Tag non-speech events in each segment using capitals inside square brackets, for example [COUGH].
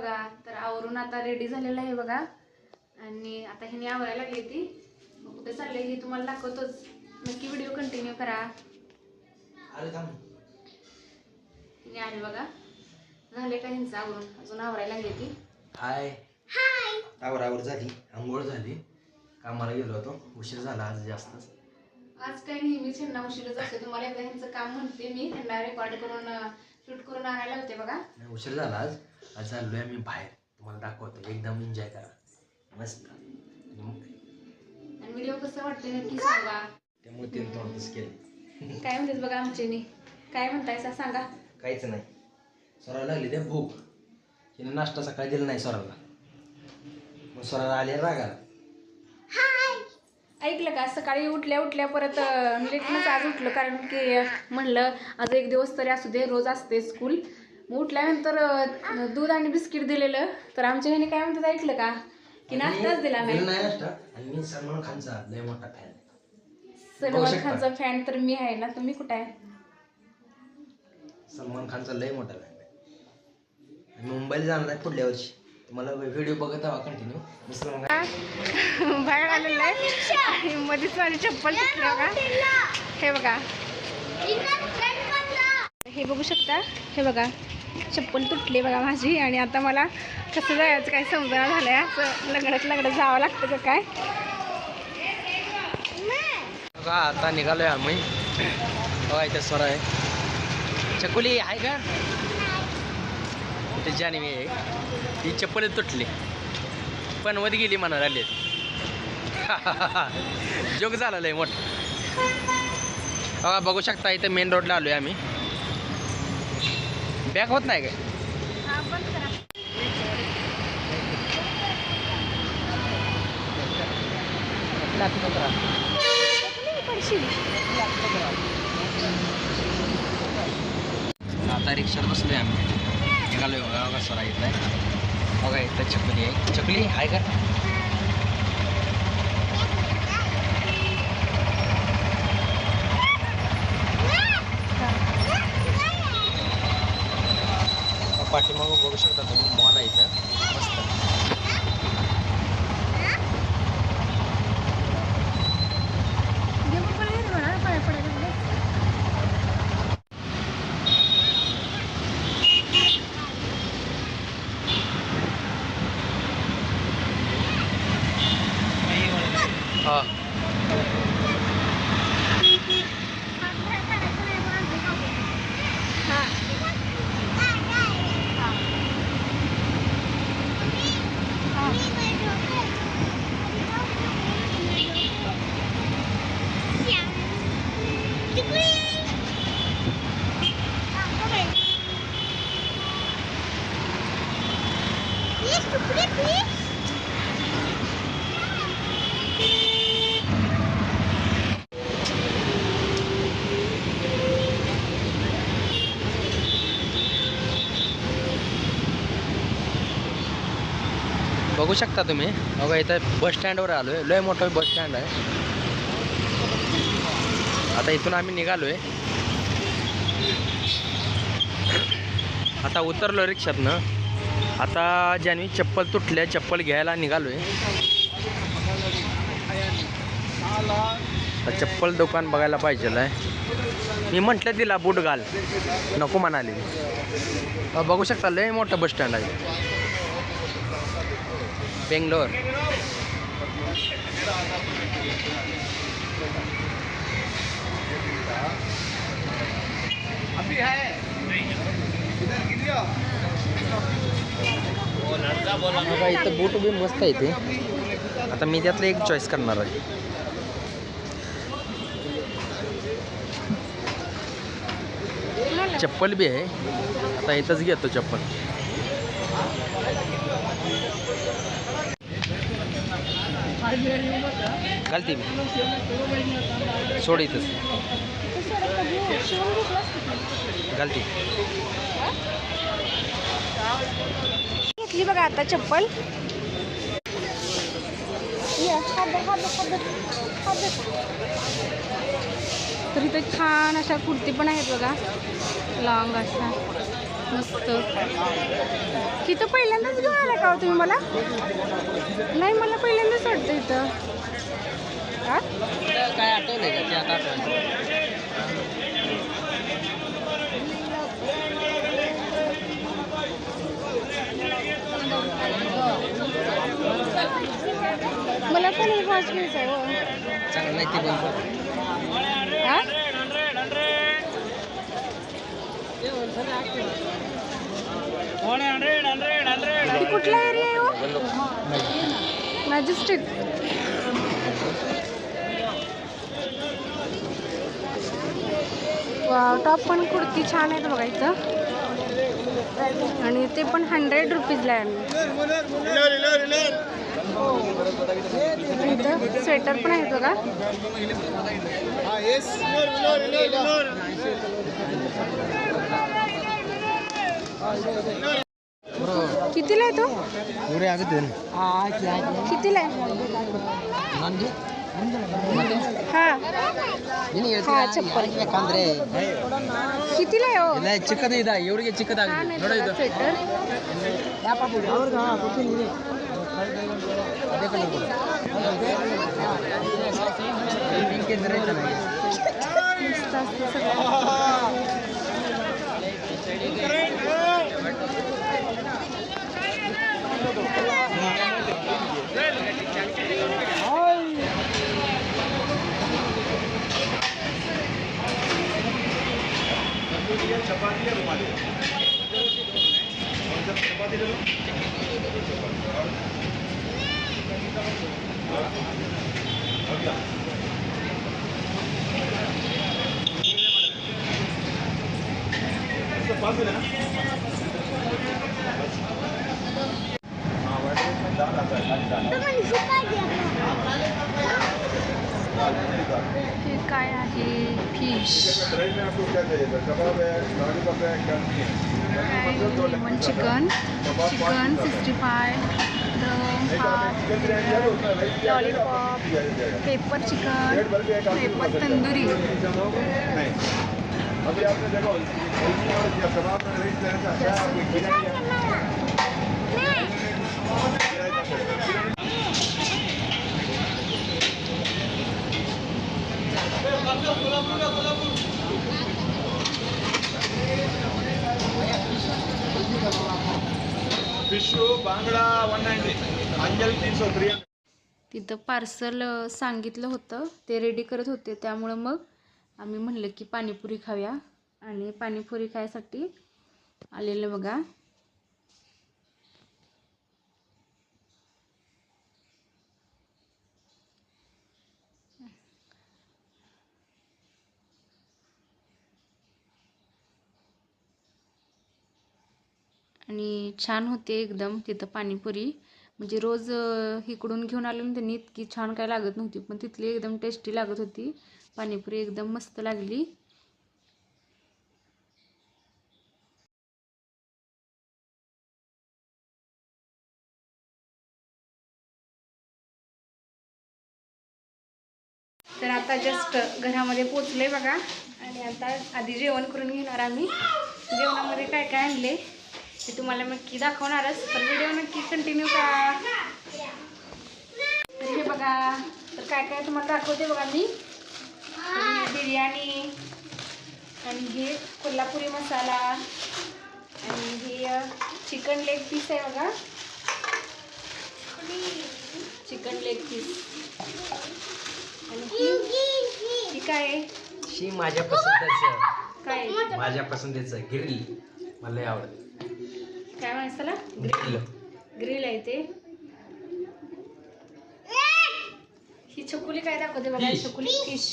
बघा. तर आवरून आता रेडी झालेलं आहे बघा. आणि आता ह्याने आवरायला लागली ती. मग कुठे चालले हे तुम्हाला दाखवतोच. नक्की व्हिडिओ कंटिन्यू करा. तिने आले बघा. झाले का ह्यांचं आवरून? अजून आवरायला लागली ती. हाय. आवर आवर झाली. आंघोळ झाली. कामाला गेलो होतो. उशीर झाला आज जास्तच. आज काय नेहमीच ह्यांना उशीरच असते तुम्हाला एकदा ह्यांचं काम म्हणते मी. ह्यांना रेकॉर्ड करून शूट करून आणायला होते बघा. नाही, उशीर झाला आज. आज चाललोय आम्ही बाहेर. तुम्हाला दाखवतो. एकदम एन्जॉय करा. मस्त. आणि व्हिडिओ कसं वाटते नक्की सांगा. त्यामुळे ते थोडंच केलं. काय म्हणतेस बघा आमच्यानी काय म्हणताय सांगा. काहीच नाही. स्वराला लागली ते भूक. तिने नाश्ता सकाळी दिला नाही स्वराला. मग स्वराला आले रागाला. ऐकलं का? सकाळी उठल्या उठल्या परत लेटनंच आज उठलं कारण की म्हणलं आज एक दिवस तरी असू दे रोज असते स्कूल मग उठल्यानंतर दूध आणि बिस्किट दिलेलं. तर आमच्या ह्याने काय म्हणतात ऐकलं का? की नाश्ताच दिला नाही. मी सलमान खानचा लय मोठा फॅन सलमान. खानचा फॅन तर मी आहे ना. तुम्ही कुठं आहे? सलमान खानचा लय मोठा फॅन आहे. मुंबईला जाणार आहे पुढल्या वर्षी. तुम्हाला व्हिडिओ बघत हवा कंटिन्यू [LAUGHS] बाहेर आलेलं आहे. आणि मध्येच माझी चप्पल तुटली बघा. हे बघा. हे बघू शकता. हे बघा. चप्पल तुटली बघा माझी. आणि आता मला कसं जायचं काय समजना झालंय. असं लगडत लगडत जावं लागतं का काय? बघा आता निघालोय आम्ही. बघा इथे स्वर आहे. चकुली आहे का? ते जानवी आहे ही चप्पल तुटली. पण वर गेली म्हणा आली [LAUGHS] जोग झालेला लय मोठा. बघा बघू शकता इथं मेन रोडला आलोय आम्ही. बॅग होत नाही काय? आता रिक्षात बसलोय आम्ही. निघालोय बघा बघा सरा इथं आहे. बघा इथं चकली आहे. चकली आहे का? पाठीमागं बघू शकता तुम्ही मॉल आहे इथं. मस्त हा बघू शकता तुम्ही. बघा इथं बस स्टँडवर आलो आहे लय मोठं बस स्टँड आहे. आता इथून आम्ही निघालो आहे आता उतरलो रिक्षातनं. आता ज्यांनी चप्पल तुटल्या चप्पल घ्यायला निघालो आहे चप्पल दुकान बघायला पाहिजे आहे मी म्हटलं तिला बूट घाल. नको म्हणाली. बघू शकता लय मोठं बस स्टँड आहे. बेंगलोर. बघा इथं बूट बी मस्त आहे ते. आता मी त्यातलं एक चॉईस करणार आहे. चप्पल बी आहे. आता इथंच घेतो चप्पल. घालते मी. सोड इथंच. घालते घेतली बघा आता चप्पल. तर इथं छान अशा कुर्ती पण आहेत बघा. लॉंग अशा. मस्त. तिथं पहिल्यांदाच घेऊन आला का हो तुम्ही मला? नाही मला पहिल्यांदाच वाटतं इथं. हा? काय मला पण वॉच घ्यायचा आहे हो. चांगलं नाही ते बंद हा ती कुठला एरिया आहे मॅजेस्टिक टॉप पण कुर्ती छान आहेत बघा इथं. आणि ते पण हंड्रेड रुपीजला आहे इथं स्वेटर पण आहेत बघा. कितीला आहे तो ಇವ್ರೇ ಆಗುತ್ತೆ कितीला आहे ನಂದು हा ನಿನಗೆ ಹಾ, ಚಪ್ಪಲ್. ಯಾಕಂದ್ರೆ कितीला आहे हो ಇಲ್ಲ ಚಿಕ್ಕದು ಇದೆ ಇವ್ರಿಗೆ छान ಚಿಕ್ಕದಾಗಿದೆ आहे ನೋಡ बघा ಇದು स्वेटर ಅದೇ ಕಲರ್ ಕೊಡು ಪಿಂಕ್ ಇದ್ರೆ ಚೆನ್ನಾಗಿದೆ हे काय आहे? Fish lemon chicken chicken sixty five lollipop pepper chicken pepper tandoori बांगडा वन अंजल थ्री तिथं पार्सल सांगितलं होतं. ते रेडी करत होते. त्यामुळं मग आम्ही म्हणलं की पाणीपुरी खाऊया. आणि पाणीपुरी खायसाठी आलेलं बघा. आणि छान होते एकदम तिथं पाणीपुरी. म्हणजे रोज इकडून घेऊन आलो ना त्यांनी इतकी छान काय लागत नव्हती पण तिथली एकदम टेस्टी लागत होती. पाणीपुरी एकदम मस्त लागली. तर आता जस्ट घरामध्ये पोचले बघा. आणि आता आधी जेवण करून घेणार आम्ही. जेवणामध्ये काय काय आणले ते तुम्हाला नक्की दाखवणारच तर व्हिडिओ नक्की कंटिन्यू करा. हे बघा तर काय काय तुम्हाला दाखवते बघा मी. बिर्याणी आणि हे कोल्हापुरी मसाला आणि हे चिकन लेग पीस आहे बघा. चिकन लेग पीस आणि ही- ही काय आहे? शी माझ्या पसंतीचं. काय? आहे? माझ्या पसंतीचं ग्रिल मला आवडत. काय म्हणायचं त्याला? ग्रिल ग्रिल आहे ते. ही चकुली काय दाखवते बघा? Fish. चकुली फिश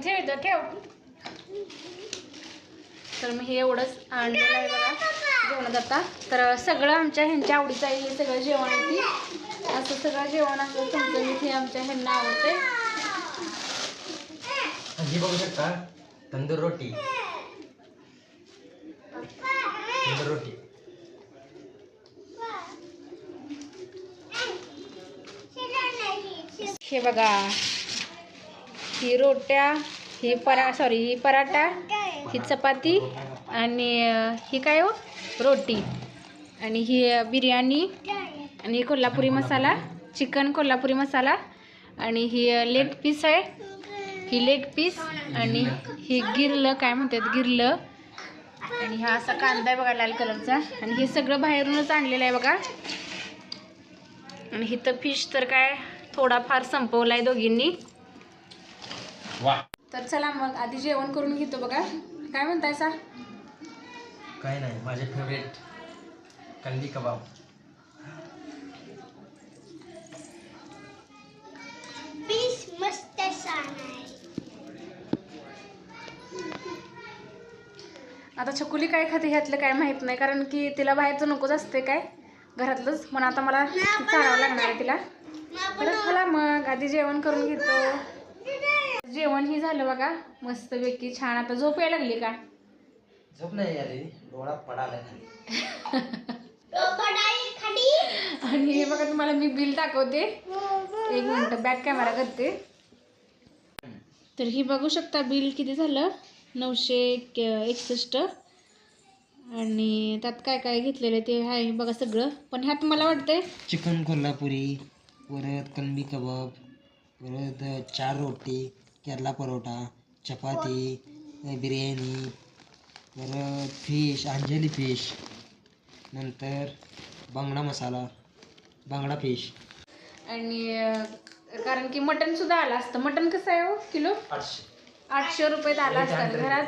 ठेव ठेव. तर मग हे एवढंच आणलेलं आहे बघा. जेवणात आता. तर सगळं आमच्या ह्यांच्या आवडीचं आहे हे सगळं जेवण आहे ती. असं सगळं जेवण असं चमचमीत हे आमच्या ह्यांना आवडते ही बघू शकता तंदूर रोटी. तंदूर रोटी. हे बघा. ही रोट्या ही परा सॉरी ही पराठा ही चपाती आणि ही काय हो? रोटी. आणि ही बिर्याणी आणि कोल्हापुरी मसाला चिकन कोल्हापुरी मसाला आणि ही लेग पीस आहे. ही लेग पीस आणि ही गिरलं काय म्हणतात गिरलं. आणि हा असा कांदा आहे बघा लाल कलरचा. आणि हे सगळं बाहेरूनच आणलेलं आहे बघा. आणि इथं फिश तर काय थोडाफार संपवला आहे दोघींनी. वा. तर चला मग आधी जेवण करून घेतो बघा. काय म्हणताय सा? काय नाही माझे फेवरेट कंदी कबाब. पीस मस्त छान आहे. आता छकुली काय खाते ह्यातलं काय माहीत नाही कारण की तिला बाहेरचं नकोच असते काय? घरातलंच. म्हणून आता मला चारावं लागणार आहे तिला. चला मग आधी जेवण करून घेतो. जेवण ही झालं बघा. मस्तपैकी छान. आता झोप यायला लागली का? झोप नाही आली डोळा पडाला आणि हे बघा तुम्हाला मी बिल दाखवते. एक मिनटं बॅक कॅमेरा करते. तर ही बघू शकता बिल किती झालं? नऊशे एक एकसष्ट. आणि त्यात काय काय घेतलेलं ते आहे बघा सगळं. पण ह्यात मला वाटतंय चिकन कोल्हापुरी परत कलमी कबाब परत चार रोटी केरला परोठा चपाती अ, बिर्याणी परत फिश अंजली फिश नंतर बांगडा मसाला बांगडा फिश. आणि कारण की मटन सुद्धा आलं असतं. मटन कसं आहे हो? किलो? आठशे. रुपयात आलं असतं. घरात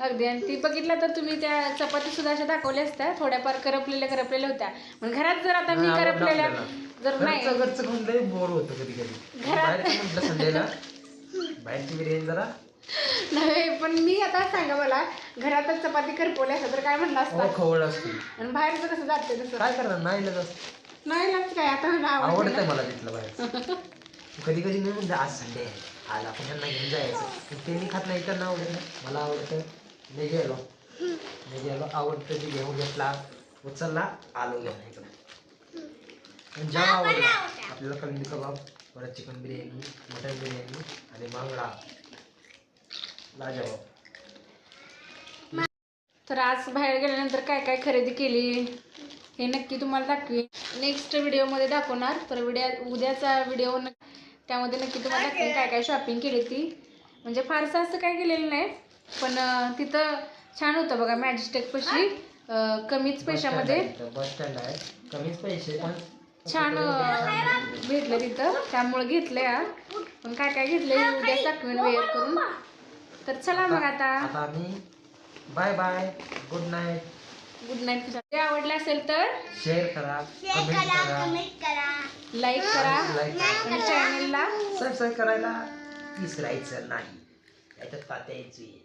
अगदी. आणि ती बघितलं तर तुम्ही त्या चपाती सुद्धा अशा दाखवल्या असत्या. थोड्याफार करपलेल्या करपलेल्या होत्या. पण घरात जर आता मी करपलेल्या जर नाही. घरचं घरचं खाऊन लई बोर होतं कधी कधी. घरात- बाहेरचं बिर्याणी जरा. नाही पण मी आता सांगा मला घरातच चपाती करपवल्या असत्या तर काय म्हणलं हो असतं? खवळ असते. आणि बाहेरचं कसं जाते तसं? काय करणार? नाही इलाज असतं. नाही लागत काय? आता मला आवडतं आवडतंय मला तिथलं बाहेर कधी कधी मी म्हणजे आज संडे आहे. आज आपण त्यांना घेऊन जायचं. पण ते मी खात नाही त्यांना आवडत नाही. मला आवडतं मी गेलो. मी गेलो आवडतं ते घेऊन घेतला. उचलला आलो घेऊन इकडं आणि जेव्हा आवडला आपल्याला कलमी कबाब परत चिकन बिर्याणी मटन बिर्याणी आणि बांगडा. लाजवाब तर आज बाहेर गेल्यानंतर काय काय खरेदी केली हे नक्की तुम्हाला दाखवी. नेक्स्ट व्हिडिओमध्ये दाखवणार. तर व्हिडिओ उद्याचा व्हिडिओ त्यामध्ये नक्की तुम्हाला दाखवेन काय काय शॉपिंग केली ती. म्हणजे फारसं असं काय केलेलं नाही पण तिथं छान होतं बघा मॅजिस्टेक पशी कमीच पैशामध्ये. बस स्टँड आहे. कमीच पैसे पण छान भेटलं तिथं. त्यामुळे घेतलंय. हा. पण काय काय घेतलंय हे उद्या दाखवेन वेअर करून. तर चला मग आता. Bye bye good night. Good night ते आवडलं असेल तर शेअर करा कमेंट करा करा. कमेंट करा. लाईक करा आणि चॅनलला सबस्क्राईब करायला विसरायचं नाही. याच्यात यायची